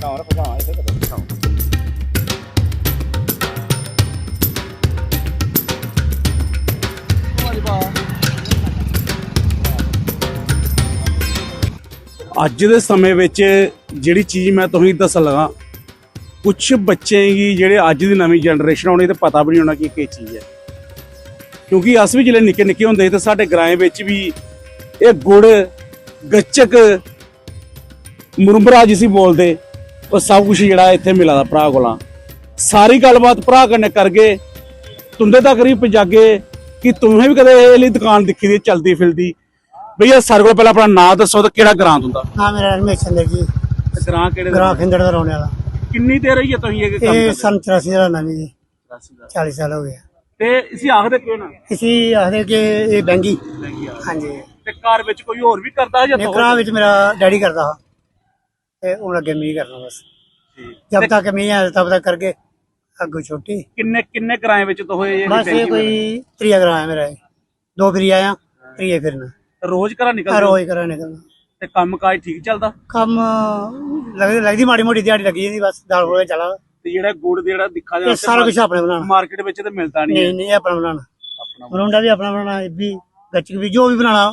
ਛਾਂ ਰੱਖੋ ਛਾਂ ਇੱਥੇ ਕਰੋ ਛਾਂ ਅੱਜ ਦੇ ਸਮੇਂ ਵਿੱਚ ਜਿਹੜੀ ਚੀਜ਼ ਮੈਂ ਤੁਹਾਨੂੰ ਦੱਸਣ ਲੱਗਾ ਕੁਝ ਬੱਚੇ ਹੀ ਜਿਹੜੇ ਅੱਜ ਦੀ ਨਵੀਂ ਜਨਰੇਸ਼ਨ ਆਉਣੀ ਤੇ ਪਤਾ ਵੀ ਨਹੀਂ ਹੋਣਾ ਕਿ ਕੀ ਚੀਜ਼ ਹੈ। ਕਿਉਂਕਿ ਅਸ ਵੀ ਜਿਹੜੇ ਨਿੱਕੇ ਨਿੱਕੇ ਹੁੰਦੇ ਤੇ ਸਾਡੇ ਗ੍ਰਾਂ ਵਿੱਚ ਵੀ ਇਹ ਗੁੜ, ਗੱਚਕ, ਮੁਰਮਰਾ ਜਿਸੀ ਬੋਲਦੇ ਉਹ ਸਭ ਕੁਝ ਜਿਹੜਾ ਇੱਥੇ ਮਿਲਦਾ ਭਰਾ ਕੋਲਾਂ। ਸਾਰੀ ਗੱਲਬਾਤ ਭਰਾ ਕਨੇ ਕਰਕੇ ਤੁੰਦੇ ਤੱਕ ਵੀ ਪਜਾਗੇ ਕਿ ਤੁਸੀਂ ਵੀ ਕਦੇ ਇਹ ਲਈ ਦੁਕਾਨ ਦੇਖੀ ਦੀ ਚਲਦੀ ਫਿਰਦੀ। ਭਈਆ ਸਾਰੇ ਕੋਲ ਪਹਿਲਾਂ ਆਪਣਾ ਨਾਂ ਦੱਸੋ ਤੇ ਕਿਹੜਾ ਗ੍ਰਾਂ ਹੁੰਦਾ? ਹਾਂ ਮੇਰਾ ਰਮੇਸ਼ ਚੰਦਰ ਜੀ। ਗ੍ਰਾਂ ਕਿਹੜੇ ਦਾ? ਗ੍ਰਾਫ ਖਿੰਦੜ ਦਾ ਰਹਿਣ ਵਾਲਾ। ਕਿੰਨੀ ਦੇਰ ਹੋਈ ਹੈ ਤੁਸੀਂ ਇਹ ਕੰਮ ਇਹ ਸਨ 84 ਦਾ ਨਵੀਂ ਜੀ। 40 ਸਾਲ ਹੋ ਗਏ ਤੇ ਇਸੇ ਆਖਦੇ ਕਿਉਂ ਨਾ? ਇਸੀ ਆਖਦੇ ਕਿ ਇਹ ਬੈਂਗੀ। ਹਾਂਜੀ। ਤੇ ਘਰ ਵਿੱਚ ਕੋਈ ਹੋਰ ਵੀ ਕਰਦਾ ਜਾਂ ਨੇਕਰਾਂ ਵਿੱਚ ਮੇਰਾ ਡੈਡੀ ਕਰਦਾ। ਹਾ ਤੇ ਹੁਣ ਅੱਗੇ ਮੈਂ ਹੀ ਕਰਨਾ ਬਸ। ਜਦ ਤੱਕ ਮੈਂ ਹੈ ਤਬ ਤੱਕ ਕਰਕੇ ਅੱਗੋਂ ਛੋਟੀ। ਕਿੰਨੇ ਕਿੰਨੇ ਕਿਰਾਏ ਵਿੱਚ ਤੋਂ ਹੋਏ ਇਹ ਬਸ ਇਹ ਕੋਈ ਤਰੀਆ ਹੈ ਮੇਰਾ ਇਹ। ਦੋ ਫਰੀ ਆਇਆ ਤਰੀਏ ਫਿਰਨਾ। ਰੋਜ਼ ਘਰਾਂ ਨਿਕਲਦੇ ਰੋਜ਼ ਕਰਾ ਨਿਕਲਣਾ ਤੇ ਕੰਮ ਕਾਜ ਠੀਕ ਚੱਲਦਾ? ਕੰਮ ਲੱਗਦੀ ਲੱਗਦੀ ਮਾੜੀ ਮੋਟੀ ਦਿਹਾੜੀ ਲੱਗੀ ਜਾਂਦੀ ਬਸ ਦਾਲ ਹੋਏ ਚਲਾ ਤੇ ਜਿਹੜਾ ਗੁੜ ਜਿਹੜਾ ਦਿਖਾ ਇਹ ਸਾਰਾ ਕੁਝ ਆਪਣੇ ਬਣਾਉਣਾ। ਮਾਰਕੀਟ ਵਿੱਚ ਤੇ ਮਿਲਦਾ ਨਹੀਂ ਨਹੀਂ ਨਹੀਂ ਇਹ ਆਪਣਾ ਬਣਾਉਣਾ। ਆਪਣਾ ਮਰੁੰਡਾ ਵੀ ਆਪਣਾ ਬਣਾਉਣਾ ਇਹ ਵੀ ਗੱਚਕ ਵੀ ਜੋ ਵੀ ਬਣਾਉਣਾ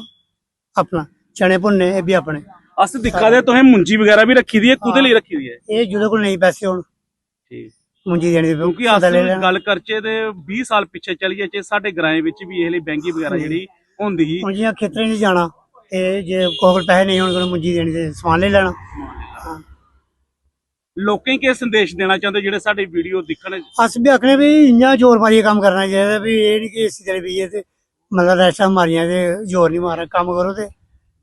ਆਪਣਾ। ਚਣੇ ਭੁੰਨੇ ਇਹ ਵੀ ਆਪਣੇ। ਅਸ ਦਿਖਾ ਦੇ ਤੁਸੀਂ ਮੁੰਜੀ ਵਗੈਰਾ ਵੀ ਰੱਖੀ ਦੀ ਹੈ ਕੁਦੇ ਲਈ ਰੱਖੀ ਦੀ ਹੈ? ਇਹ ਜਿਹਦੇ ਕੋਲ ਨਹੀਂ ਪੈਸੇ ਹੋਣ। ਠੀਕ। ਮੁੰਜੀ ਦੇਣੀ ਕਿਉਂਕਿ ਪਊ, ਲੈ ਅਸ ਗੱਲ ਕਰਚੇ ਤੇ 20 ਸਾਲ ਪਿੱਛੇ ਚਲੀਏ ਜੇ ਸਾਡੇ ਗ੍ਰਾਂ ਵਿੱਚ ਵੀ ਇਹ ਲਈ ਬੈਂਕੀ ਵਗੈਰਾ ਜਿਹੜੀ ਹੁੰਦੀ ਸੀ। ਮੁੰਜੀਆਂ ਖੇਤਰਾਂ 'ਚ ਜਾਣਾ। ਤੇ ਜੇ ਕੋਈ ਕੋਲ ਪੈਸੇ ਨਹੀਂ ਹੋਣ ਕੋਲ ਮੁੰਜੀ ਦੇਣੀ ਤੇ ਸਮਾਨ ਲੈ ਲੈਣਾ। ਲੋਕਾਂ ਕੀ ਸੰਦੇਸ਼ ਦੇਣਾ ਚਾਹੁੰਦੇ ਜਿਹੜੇ ਸਾਡੇ ਵੀਡੀਓ ਦੇਖਣ? ਅਸ ਵੀ ਆਖਣੇ ਵੀ ਇੰਨਾ ਜ਼ੋਰ ਮਾਰੀ ਕੰਮ ਕਰਨਾ ਚਾਹੀਦਾ ਵੀ ਇਹ ਨਹੀਂ ਕਿ ਇਸੇ ਤਰ੍ਹਾਂ ਵੀ ਇਹ ਤੇ ਮਤਲਬ ਰੈਸਟਾਂ ਮਾਰੀਆਂ ਤੇ ਜ਼ੋਰ ਨਹੀਂ ਮਾਰਨਾ ਕੰਮ ਕਰੋ ਤੇ।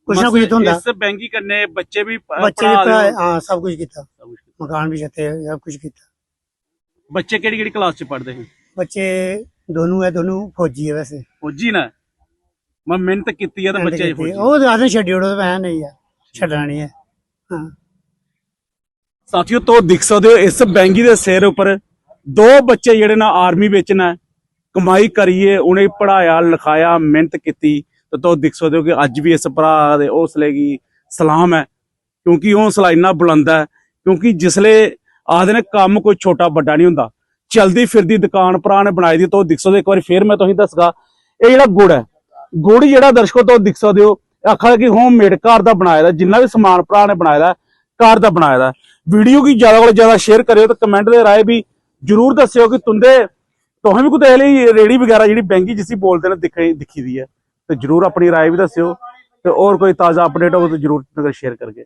ਕੁਛ ਨਾ ਕੁਛ ਤਾਂ ਹੁੰਦਾ। ਇਸ ਬੈਂਕੀ ਕੰਨੇ ਬੱਚੇ ਵੀ ਪ- ਬੱਚੇ ਵੀ ਪੜ੍ਹਾ ਪੜ੍ਹਾਏ, ਦਿਓ। ਹਾਂ ਸਭ ਕੁਝ ਕੀਤਾ। ਸਭ ਕੁਛ। ਮਕਾਨ ਵੀ ਛੱਤੇ ਸਭ ਕੁਝ ਕੀਤਾ। ਬੱਚੇ ਕਿਹੜੀ ਕਿਹੜੀ ਕਲਾਸ ਚ ਪੜ੍ਹਦੇ ਹਨ ਬੱਚੇ ਦੋਨੋਂ ਹੈ ਦੋਨੋਂ ਫੌਜੀ ਹੈ ਵੈਸੇ। ਫੌਜੀ ਨਾ? ਮੈਂ ਮਿਹਨਤ ਕੀਤੀ ਆ ਤਾਂ ਬੱਚੇ। ਫੌਜੀ ਉਹ ਤਾਂ ਆਦੇ ਛੱਡਿਓ ਤਾਂ ਮੈਂ ਨਹੀਂ ਆ। ਛੱਡਣਾ ਨਹੀਂ ਹੈ। ਹਾਂ ਸਾਥੀਓ ਤੋਂ ਦਿਖ ਸਕਦੇ ਹੋ ਇਸ ਬੈਂਕੀ ਦੇ ਸਿਰ ਉੱਪਰ ਦੋ ਬੱਚੇ ਜਿਹੜੇ ਨਾ ਆਰਮੀ ਵਿੱਚ ਨਾ। ਕਮਾਈ ਕਰੀਏ ਉਹਨੇ ਪੜਾਇਆ ਲਿਖਾਇਆ ਮਿਹਨਤ ਕੀਤੀ। ਤੇ ਤੋਂ ਦਿਖ ਸਕਦੇ ਹੋ ਕਿ ਅੱਜ ਵੀ ਇਸ ਭਰਾ ਦੇ ਹੌਸਲੇ ਕੀ ਸਲਾਮ ਹੈ, ਕਿਉਂਕਿ ਉਹ ਹੌਸਲਾ ਇੰਨਾ ਬੁਲੰਦ ਹੈ, ਕਿਉਂਕਿ ਜਿਸਲੇ ਆਖਦੇ ਨੇ ਕੰਮ ਕੋਈ ਛੋਟਾ ਵੱਡਾ ਨਹੀਂ ਹੁੰਦਾ, ਚਲਦੀ ਫਿਰਦੀ ਦੁਕਾਨ ਭਰਾ ਨੇ ਬਣਾਈ ਦੀ, ਤੋਂ ਦਿਖ ਸਕਦੇ ਇੱਕ ਵਾਰੀ ਫੇਰ ਮੈਂ ਤੁਹਾਨੂੰ ਦੱਸਗਾ, ਇਹ ਜਿਹੜਾ ਗੁੜ ਹੈ, ਗੁੜ ਜਿਹੜਾ ਦਰਸ਼ਕੋ ਤੋਂ ਦਿਖ ਸਕਦੇ ਹੋ ਆਖਾ ਕਿ ਹੋਮ ਮੇਡ ਘਰ ਦਾ ਬਣਾਇਆ ਦਾ, ਜਿੰਨਾ ਵੀ ਸਮਾਨ ਭਰਾ ਨੇ ਬਣਾਇਆ ਦਾ, ਘਰ ਦਾ ਬਣਾਇਆ ਦਾ। ਵੀਡੀਓ ਕੀ ਜ਼ਿਆਦਾ ਕੋਲ ਜ਼ਿਆਦਾ ਸ਼ੇਅਰ ਕਰਿਓ ਤੇ ਕਮੈਂਟ ਦੇ ਰਾਏ ਵੀ ਜਰੂਰ ਦੱਸਿਓ ਕਿ ਤੁੰਦੇ, ਤੁਹਾਨੂੰ ਵੀ ਕੋਈ ਲਈ ਰੇੜੀ ਵਗੈਰਾ ਜਿਹੜੀ ਬੈਂਕੀ ਜਿਸੀ ਬੋਲਦੇ ਨੇ ਦਿਖੀ ਦਿਖੀ ਦੀ ਹੈ। ਤੇ ਜਰੂਰ ਆਪਣੀ ਰਾਏ ਵੀ ਦੱਸਿਓ ਤੇ ਹੋਰ ਕੋਈ ਤਾਜ਼ਾ ਅਪਡੇਟ ਹੋਵੇ ਤਾਂ ਜਰੂਰ ਸ਼ੇਅਰ ਕਰਕੇ।